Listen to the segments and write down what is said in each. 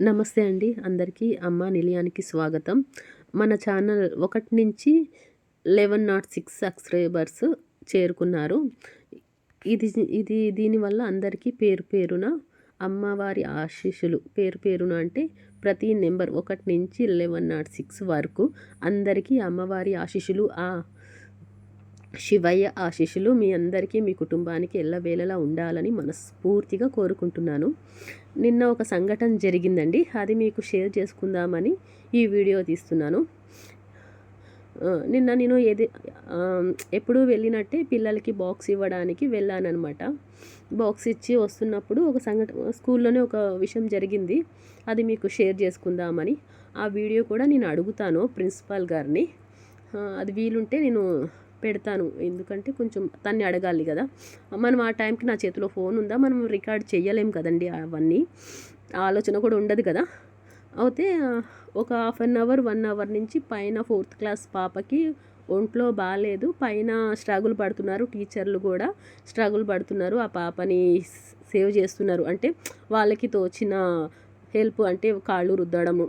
నమస్తే అండి. అందరికీ అమ్మ నిలయానికి స్వాగతం. మన ఛానల్ ఒకటి నుంచి లెవెన్ నాట్ సిక్స్ సబ్స్క్రైబర్స్ చేరుకున్నారు. ఇది ఇది దీనివల్ల అందరికీ పేరు పేరున అమ్మవారి ఆశీస్సులు. పేరు పేరున అంటే ప్రతి నెంబర్ ఒకటి నుంచి లెవెన్ నాట్ సిక్స్ వరకు అందరికీ అమ్మవారి ఆశీస్సులు ఆ శివయ్య ఆశీస్సులు మీ అందరికీ మీ కుటుంబానికి ఎల్లవేళలా ఉండాలని మనస్ఫూర్తిగా కోరుకుంటున్నాను. నిన్న ఒక సంఘటన జరిగిందండి. అది మీకు షేర్ చేసుకుందామని ఈ వీడియో తీస్తున్నాను. నిన్న నేను ఏది ఎప్పుడు వెళ్ళినట్టే పిల్లలకి బాక్స్ ఇవ్వడానికి వెళ్ళానమాట బాక్స్ ఇచ్చి వస్తున్నప్పుడు ఒక సంఘటన స్కూల్లోనే ఒక విషయం జరిగింది. అది మీకు షేర్ చేసుకుందామని. ఆ వీడియో కూడా నేను అడుగుతాను ప్రిన్సిపాల్ గారిని. అది వీలుంటే నేను పెడతాను. ఎందుకంటే కొంచెం తన్ని అడగాలి కదా. మనం ఆ టైంకి నా చేతిలో ఫోన్ ఉందా? మనం రికార్డ్ చేయలేం కదండి అవన్నీ. ఆలోచన కూడా ఉండదు కదా. అయితే ఒక half an hour one hour నుంచి పైన ఫోర్త్ క్లాస్ పాపకి ఒంట్లో బాగాలేదు పైన స్ట్రగుల్ పడుతున్నారు. టీచర్లు కూడా స్ట్రగుల్ పడుతున్నారు. ఆ పాపని సేవ్ చేస్తున్నారు. అంటే వాళ్ళకి తోచిన హెల్ప్ అంటే కాళ్ళు రుద్దడము.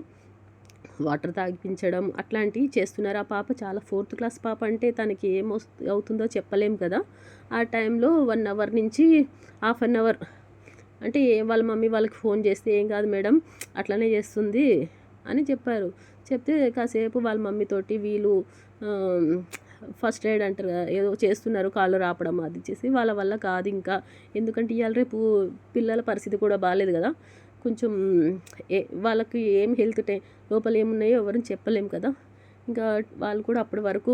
వాటర్ తాగిపించడం అట్లాంటివి చేస్తున్నారు. ఆ పాప చాలా ఫోర్త్ క్లాస్ పాప అంటే తనకి ఏం అవుతుందో చెప్పలేం కదా. ఆ టైంలో వన్ అవర్ నుంచి హాఫ్ అన్ అవర్ అంటే వాళ్ళ మమ్మీ వాళ్ళకి ఫోన్ చేస్తే ఏం కాదు మేడం అట్లనే చేస్తుంది అని చెప్పారు. చెప్తే కాసేపు వాళ్ళ మమ్మీతోటి వీళ్ళు ఫస్ట్ ఎయిడ్ అంటారు కదా ఏదో చేస్తున్నారు కాళ్ళు రాపడం అది చేసి వాళ్ళ వల్ల కాదు ఇంకా. ఎందుకంటే ఇవాళ రేపు పిల్లల పరిస్థితి కూడా బాగాలేదు కదా. కొంచెం ఏ వాళ్ళకి ఏం హెల్త్ టే లోపల ఏమున్నాయో ఎవరిని చెప్పలేం కదా. ఇంకా వాళ్ళు కూడా అప్పటి వరకు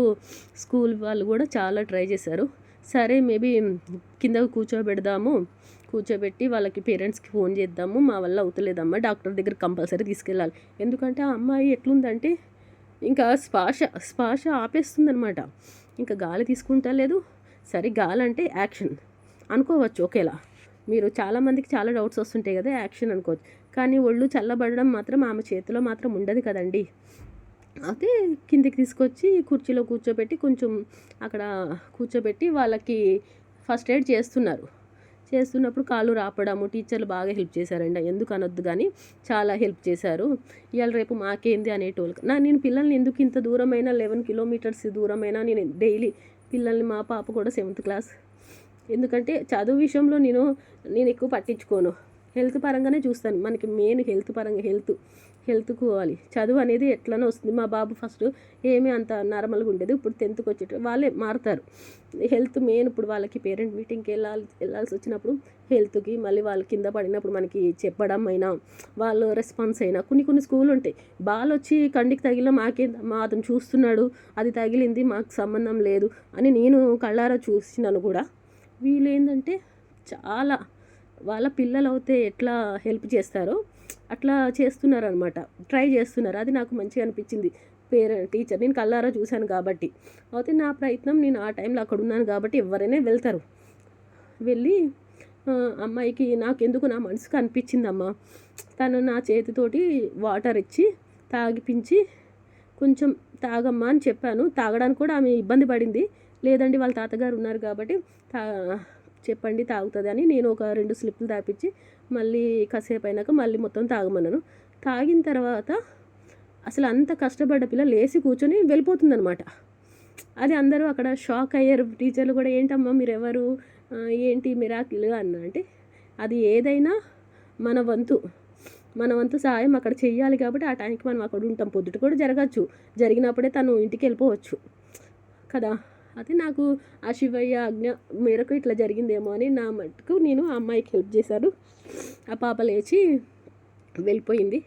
స్కూల్ వాళ్ళు కూడా చాలా ట్రై చేశారు. సరే మేబీ కింద కూర్చోబెడదాము. కూర్చోబెట్టి వాళ్ళకి పేరెంట్స్కి ఫోన్ చేద్దాము. మా వల్ల అవుతలేదమ్మా. డాక్టర్ దగ్గర కంపల్సరీ తీసుకెళ్ళాలి. ఎందుకంటే ఆ అమ్మాయి ఎట్లుందంటే ఇంకా స్పాష స్పాష ఆపేస్తుందనమాట ఇంకా గాలి తీసుకుంటా లేదు. సరే గాలి అంటే యాక్షన్. అనుకోవచ్చు ఒకేలా. మీరు చాలామందికి చాలా డౌట్స్ వస్తుంటాయి కదా యాక్షన్ అనుకోవచ్చు. కానీ ఒళ్ళు చల్లబడడం మాత్రం ఆమె చేతిలో మాత్రం ఉండదు కదండి. అయితే కిందికి తీసుకొచ్చి కుర్చీలో కూర్చోబెట్టి కొంచెం అక్కడ కూర్చోబెట్టి వాళ్ళకి ఫస్ట్ ఎయిడ్ చేస్తున్నారు. చేస్తున్నప్పుడు కాళ్ళు రాపడము టీచర్లు బాగా హెల్ప్ చేశారండి ఎందుకు అనొద్దు కానీ చాలా హెల్ప్ చేశారు. ఇవాళ రేపు మాకేంది అనేటోళ్ళకి నా నేను పిల్లల్ని ఎందుకు ఇంత దూరమైనా లెవెన్ కిలోమీటర్స్ దూరమైనా నేను డైలీ పిల్లల్ని మా పాప కూడా సెవెంత్ క్లాస్ ఎందుకంటే చదువు విషయంలో నేను నేను ఎక్కువ పట్టించుకోను. హెల్త్ పరంగానే చూస్తాను. మనకి మెయిన్ హెల్త్ పరంగా హెల్త్ హెల్త్ కోవాలి చదువు అనేది ఎట్లనో వస్తుంది. మా బాబు ఫస్ట్ ఏమీ అంత నార్మల్గా ఉండేది. ఇప్పుడు టెన్త్కి వచ్చేట వాళ్ళే మారుతారు. హెల్త్ మెయిన్ ఇప్పుడు వాళ్ళకి పేరెంట్ మీటింగ్కి వెళ్ళాలి వెళ్ళాల్సి వచ్చినప్పుడు హెల్త్కి మళ్ళీ వాళ్ళు కింద పడినప్పుడు మనకి చెప్పడం అయినా వాళ్ళు రెస్పాన్స్ అయినా కొన్ని కొన్ని స్కూల్ ఉంటాయి. బాల్ వచ్చి కండికి తగిలిన మాకే మా అతను చూస్తున్నాడు. అది తగిలింది మాకు సంబంధం లేదు అని నేను కళ్ళారా చూసినాను కూడా. వీళ్ళేంటంటే చాలా వాళ్ళ పిల్లలు అయితే ఎట్లా హెల్ప్ చేస్తారో అట్లా చేస్తున్నారు అనమాట ట్రై చేస్తున్నారు. అది నాకు మంచిగా అనిపించింది. పేరెంట్ టీచర్ నేను కల్లారా చూశాను కాబట్టి. అయితే నా ప్రయత్నం నేను ఆ టైంలో అక్కడ ఉన్నాను కాబట్టి ఎవరైనా వెళ్తారు. వెళ్ళి అమ్మాయికి నాకెందుకు నా మనసుకు అనిపించిందమ్మా తను నా చేతితోటి వాటర్ ఇచ్చి తాగిపించి కొంచెం తాగమ్మా అని చెప్పాను. తాగడానికి కూడా ఆమె ఇబ్బంది పడింది. లేదండి వాళ్ళ తాతగారు ఉన్నారు కాబట్టి తా చెప్పండి తాగుతుంది అని నేను ఒక రెండు స్లిప్లు తాపించి మళ్ళీ కాసేపు అయినాక మళ్ళీ మొత్తం తాగమన్నాను. తాగిన తర్వాత అసలు అంత కష్టపడ్డ పిల్ల లేచి కూర్చొని వెళ్ళిపోతుందనమాట అది అందరూ అక్కడ షాక్ అయ్యారు. టీచర్లు కూడా ఏంటమ్మా మీరెవరు? ఏంటి మిరాకిల్ అన్న అంటే అది ఏదైనా మన వంతు మన వంతు సహాయం అక్కడ చెయ్యాలి కాబట్టి ఆ టైంకి మనం అక్కడ ఉంటాం. పొద్దుట కూడా జరగచ్చు. జరిగినప్పుడే తను ఇంటికి వెళ్ళిపోవచ్చు కదా. అయితే నాకు ఆ శివయ్య ఆజ్ఞ మేరకు ఇట్లా జరిగిందేమో అని నా మటుకు నేను ఆ అమ్మాయికి హెల్ప్ చేశాను ఆ పాప లేచి వెళ్ళిపోయింది.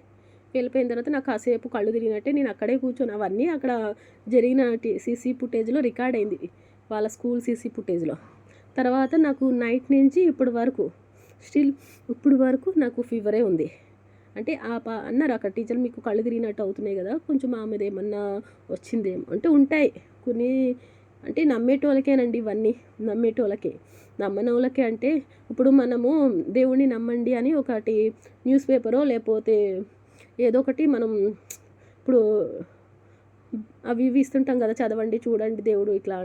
వెళ్ళిపోయిన తర్వాత నాకు కాసేపు కళ్ళు తిరిగినట్టే నేను అక్కడే కూర్చొని అవన్నీ అక్కడ జరిగిన సీసీ ఫుటేజ్లో రికార్డ్ అయింది. వాళ్ళ స్కూల్ సీసీ ఫుటేజ్లో. తర్వాత నాకు నైట్ నుంచి ఇప్పటి వరకు స్టిల్ ఇప్పుడు వరకు నాకు ఫీవరే ఉంది. అంటే ఆ పా అన్నారు అక్కడ టీచర్ మీకు కళ్ళు తిరిగినట్టు అవుతున్నాయి కదా కొంచెం ఆమెది ఏమన్నా వచ్చిందేమో అంటే ఉంటాయి. కొన్ని అంటే నమ్మేటోళ్ళకేనండి ఇవన్నీ. నమ్మేటోళ్ళకే. నమ్మనోళ్ళకే అంటే ఇప్పుడు మనము దేవుణ్ణి నమ్మండి అని ఒకటి న్యూస్ పేపరో లేకపోతే ఏదో ఒకటి మనం ఇప్పుడు అవి ఇవి ఇస్తుంటాం కదా చదవండి చూడండి దేవుడు ఇట్లా.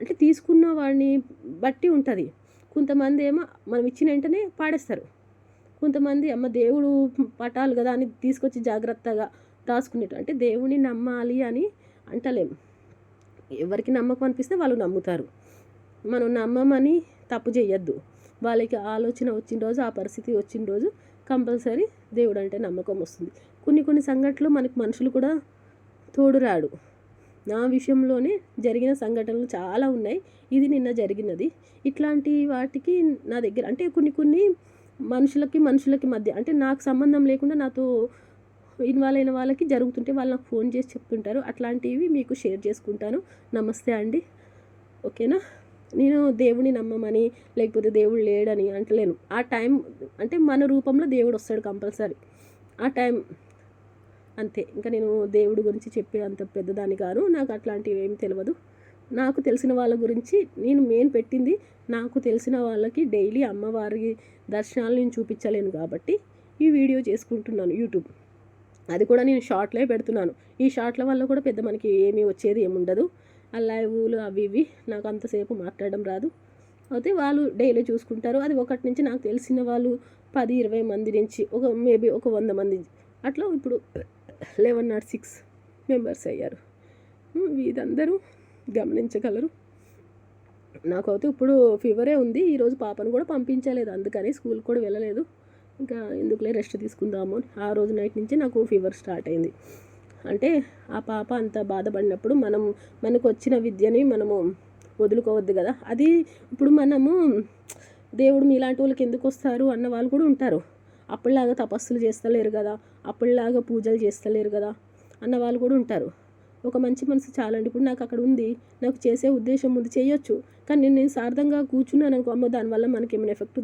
అంటే తీసుకున్న వాడిని బట్టి ఉంటుంది. కొంతమంది ఏమో మనం ఇచ్చిన వెంటనే పాడేస్తారు. కొంతమంది అమ్మ దేవుడు పటాలు కదా అని తీసుకొచ్చి జాగ్రత్తగా దాచుకునేట అంటే దేవుని నమ్మాలి అని అంటలేం. ఎవరికి నమ్మకం అనిపిస్తే వాళ్ళు నమ్ముతారు. మనం నమ్మమని తప్పు చేయొద్దు వాళ్ళకి ఆలోచన వచ్చిన రోజు ఆ పరిస్థితి వచ్చిన రోజు కంపల్సరీ దేవుడు అంటే నమ్మకం వస్తుంది. కొన్ని కొన్ని సంఘటనలు మనకు మనుషులు కూడా తోడు రాడు నా విషయంలోనే జరిగిన సంఘటనలు చాలా ఉన్నాయి. ఇది నిన్న జరిగినది. ఇట్లాంటి వాటికి నా దగ్గర అంటే కొన్ని కొన్ని మనుషులకి మనుషులకి మధ్య అంటే నాకు సంబంధం లేకుండా నాతో ఇన్వాల్వ్ అయిన వాళ్ళకి జరుగుతుంటే వాళ్ళు నాకు ఫోన్ చేసి చెప్తుంటారు. అట్లాంటివి మీకు షేర్ చేసుకుంటాను. నమస్తే అండి. ఓకేనా? నేను దేవుడిని నమ్మమని లేకపోతే దేవుడు లేడని అంటలేను. ఆ టైం అంటే మన రూపంలో దేవుడు వస్తాడు కంపల్సరీ. ఆ టైం అంతే. ఇంకా నేను దేవుడి గురించి చెప్పే అంత పెద్దదాన్ని కాను. నాకు అట్లాంటివి ఏమి తెలియదు నాకు తెలిసిన వాళ్ళ గురించి నేను మెయిన్ పెట్టింది నాకు తెలిసిన వాళ్ళకి డైలీ అమ్మవారి దర్శనాలు నేను చూపించలేను కాబట్టి ఈ వీడియో చేసుకుంటున్నాను యూట్యూబ్. అది కూడా నేను షార్ట్లే పెడుతున్నాను. ఈ షార్ట్ల వల్ల కూడా పెద్ద మనకి ఏమీ వచ్చేది ఏముండదు ఆ లైవ్లు అవి ఇవి నాకు అంతసేపు మాట్లాడడం రాదు. అయితే వాళ్ళు డైలీ చూసుకుంటారు. అది ఒకటి నుంచి నాకు తెలిసిన వాళ్ళు పది ఇరవై మంది నుంచి ఒక మేబీ ఒక వంద మంది అట్లా ఇప్పుడు లెవెన్ నాట్ సిక్స్ మెంబర్స్ అయ్యారు. వీరందరూ గమనించగలరు. నాకైతే ఇప్పుడు ఫీవరే ఉంది. ఈరోజు పాపను కూడా పంపించలేదు. అందుకని స్కూల్ కూడా వెళ్ళలేదు. ఇంకా ఎందుకులే రెస్ట్ తీసుకుందాము ఆ రోజు నైట్ నుంచి నాకు ఫీవర్ స్టార్ట్ అయింది. అంటే ఆ పాప అంత బాధపడినప్పుడు మనం మనకు వచ్చిన విద్యని మనము వదులుకోవద్దు కదా. అది ఇప్పుడు మనము దేవుడు మీలాంటి వాళ్ళకి ఎందుకు వస్తారు అన్న వాళ్ళు కూడా ఉంటారు. అప్పటిలాగా తపస్సులు చేస్తలేరు కదా. అప్పటిలాగా పూజలు చేస్తలేరు కదా అన్న వాళ్ళు కూడా ఉంటారు. ఒక మంచి మనసు చాలండి. ఇప్పుడు నాకు అక్కడ ఉంది. నాకు చేసే ఉద్దేశం ఉంది. చేయొచ్చు. కానీ నేను నేను స్వార్థంగా కూర్చున్నాను అనుకో అమ్మో దానివల్ల మనకి ఏమైనా ఎఫెక్ట్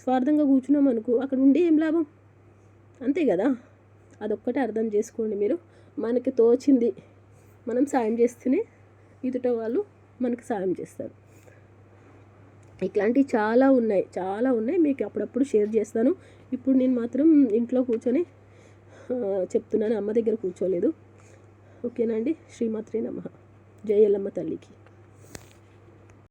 స్వార్థంగా కూర్చున్నాం అనుకో అక్కడ ఉండి ఏం లాభం? అంతే కదా? అదొక్కటే అర్థం చేసుకోండి మీరు. మనకి తోచింది మనం సాయం చేస్తేనే ఎదుట వాళ్ళు మనకు సాయం చేస్తారు. ఇట్లాంటివి చాలా ఉన్నాయి. చాలా ఉన్నాయి. మీకు అప్పుడప్పుడు షేర్ చేస్తాను. ఇప్పుడు నేను మాత్రం ఇంట్లో కూర్చొని చెప్తున్నాను. అమ్మ దగ్గర కూర్చోలేదు. ఓకేనా అండి? శ్రీమాత్రి నమ. జయలమ్మ తల్లికి.